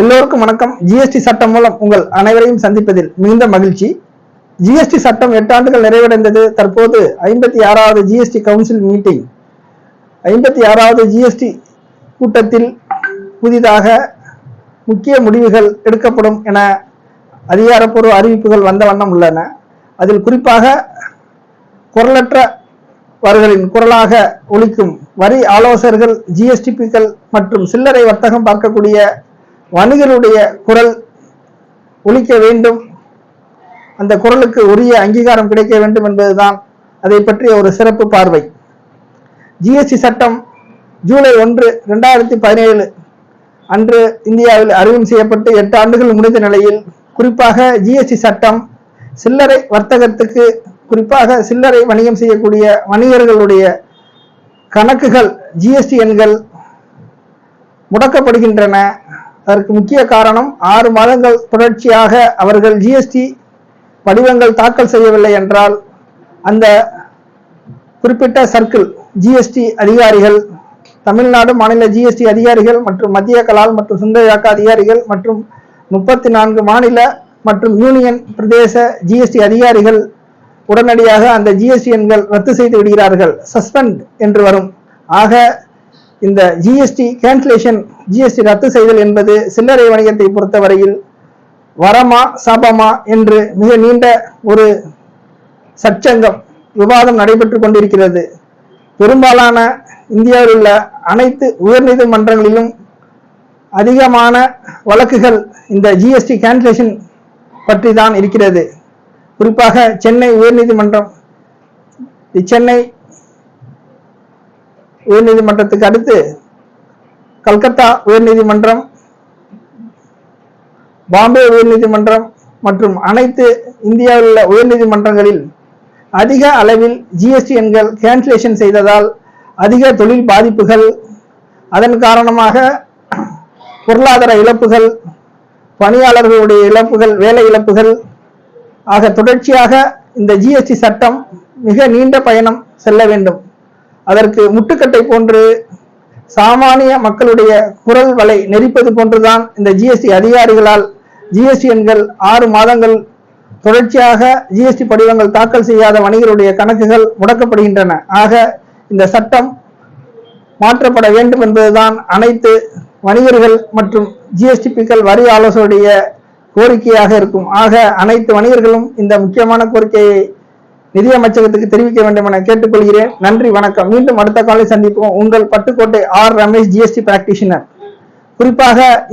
எல்லோருக்கும் வணக்கம். ஜிஎஸ்டி சட்டம் மூலம் உங்கள் அனைவரையும் சந்திப்பதில் மிகுந்த மகிழ்ச்சி. ஜிஎஸ்டி சட்டம் எட்டு ஆண்டுகள் நிறைவடைந்தது. தற்போது ஐம்பத்தி ஆறாவது ஜிஎஸ்டி கவுன்சில் மீட்டிங் ஐம்பத்தி ஆறாவது ஜிஎஸ்டி கூட்டத்தில் புதிதாக முக்கிய முடிவுகள் எடுக்கப்படும் என அதிகாரப்பூர்வ அறிவிப்புகள் வந்த வண்ணம் உள்ளன. அதில் குறிப்பாக குரலற்ற வர்களின் குரலாக ஒலிக்கும் வரி ஆலோசகர்கள் ஜிஎஸ்டிபிக்கள் மற்றும் சில்லறை வர்த்தகம் பார்க்கக்கூடிய வணிகருடைய குரல் ஒழிக்க வேண்டும். அந்த குரலுக்கு உரிய அங்கீகாரம் கிடைக்க வேண்டும் என்பதுதான் அதை பற்றிய ஒரு சிறப்பு பார்வை. ஜிஎஸ்டி சட்டம் ஜூலை ஒன்று ரெண்டாயிரத்தி பதினேழு அன்று இந்தியாவில் அறிமுகம் செய்யப்பட்டு எட்டு ஆண்டுகள் முடிந்த நிலையில் குறிப்பாக ஜிஎஸ்டி சட்டம் சில்லறை வர்த்தகத்துக்கு குறிப்பாக சில்லறை வணிகம் செய்யக்கூடிய வணிகர்களுடைய கணக்குகள் ஜிஎஸ்டி எண்கள் முடக்கப்படுகின்றன. அதற்கு முக்கிய காரணம் ஆறு மாதங்கள் தொடர்ச்சியாக அவர்கள் ஜிஎஸ்டி வடிவங்கள் தாக்கல் செய்யவில்லை என்றால் அந்த குறிப்பிட்ட சர்க்கிள் ஜிஎஸ்டி அதிகாரிகள் தமிழ்நாடு மாநில ஜிஎஸ்டி அதிகாரிகள் மற்றும் மத்திய கலால் மற்றும் சுந்தரயாக்க அதிகாரிகள் மற்றும் முப்பத்தி நான்கு மாநில மற்றும் யூனியன் பிரதேச ஜிஎஸ்டி அதிகாரிகள் உடனடியாக அந்த ஜிஎஸ்டி எண்கள் ரத்து செய்து விடுகிறார்கள். சஸ்பெண்ட் என்று வரும். ஆக இந்த ஜிஎஸ்டி கேன்சலேஷன் ஜிஎஸ்டி ரத்து செய்தல் என்பது சில்லறை வணிகத்தை பொறுத்தவரையில் வரமா சாபமா என்று மிக நீண்ட ஒரு சச்சங்கம் விவாதம் நடைபெற்று கொண்டிருக்கிறது. பெரும்பாலான இந்தியாவில் உள்ள அனைத்து உயர்நீதிமன்றங்களிலும் அதிகமான வழக்குகள் இந்த ஜிஎஸ்டி கேன்சலேஷன் பற்றி தான் இருக்கிறது. குறிப்பாக சென்னை உயர்நீதிமன்றம் சென்னை உயர்நீதிமன்றத்துக்கு அடுத்து கல்கத்தா உயர்நீதிமன்றம் பாம்பே உயர்நீதிமன்றம் மற்றும் அனைத்து இந்தியாவில் உள்ள உயர்நீதிமன்றங்களில் அதிக அளவில் ஜிஎஸ்டி எண்கள் கேன்சலேஷன் செய்ததால் அதிக தொழில் பாதிப்புகள் அதன் காரணமாக பொருளாதார இழப்புகள் பணியாளர்களுடைய இழப்புகள் வேலை இழப்புகள் ஆக தொடர்ச்சியாக இந்த ஜிஎஸ்டி சட்டம் மிக நீண்ட பயணம் செல்ல வேண்டும். அதற்கு முட்டுக்கட்டை போன்று சாமானிய மக்களுடைய குரல் வலை நெரிப்பது போன்றுதான் இந்த ஜிஎஸ்டி அதிகாரிகளால் ஜிஎஸ்டி எண்கள் ஆறு மாதங்கள் தொடர்ச்சியாக ஜிஎஸ்டி படிவங்கள் தாக்கல் செய்யாத வணிகருடைய கணக்குகள் முடக்கப்படுகின்றன. ஆக இந்த சட்டம் மாற்றப்பட வேண்டும் என்பதுதான் அனைத்து வணிகர்கள் மற்றும் ஜிஎஸ்டி பிக்கள் வரி ஆலோசனையுடைய கோரிக்கையாக இருக்கும். ஆக அனைத்து வணிகர்களும் இந்த முக்கியமான கோரிக்கையை நிதியமைச்சகத்துக்கு தெரிவிக்க வேண்டும் என கேட்டுக்கொள்கிறேன். நன்றி வணக்கம். மீண்டும் அடுத்த காலை சந்திப்போம். உங்கள் Pattukkottai R Ramesh GST practitioner குறிப்பாக